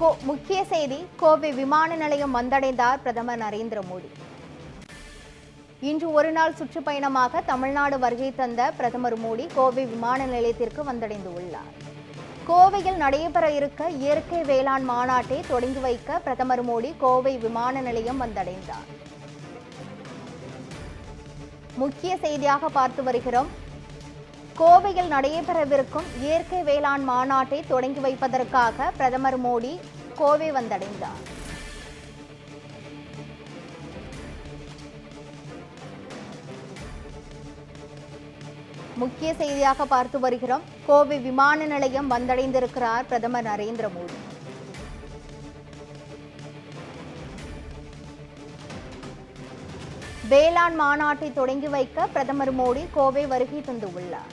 கோ- முக்கிய செய்தி கோவை விமான நிலையம் வந்தடைந்தார் பிரதமர் நரேந்திர மோடி. இன்று ஒரு நாள் சுற்றுப்பயணமாக தமிழ்நாடு வருகை தந்த பிரதமர் மோடி கோவை விமான நிலையத்திற்கு வந்தடைந்துள்ளார். கோவையில் நடைபெற இருக்க இயற்கை வேளாண் மாநாட்டை தொடங்கி வைக்க பிரதமர் மோடி கோவை விமான நிலையம் வந்தடைந்தார். முக்கிய செய்தியாக பார்த்து வருகிறோம். கோவையில் நடைபெறவிருக்கும் இயற்கை வேளாண் மாநாட்டை தொடங்கி வைப்பதற்காக பிரதமர் மோடி கோவை வந்தடைந்தார். முக்கிய செய்தியாக பார்த்து வருகிறோம். கோவை விமான நிலையம் வந்தடைந்திருக்கிறார் பிரதமர் நரேந்திர மோடி. வேளாண் மாநாட்டை தொடங்கி வைக்க பிரதமர் மோடி கோவை வருகை தந்துள்ளார்.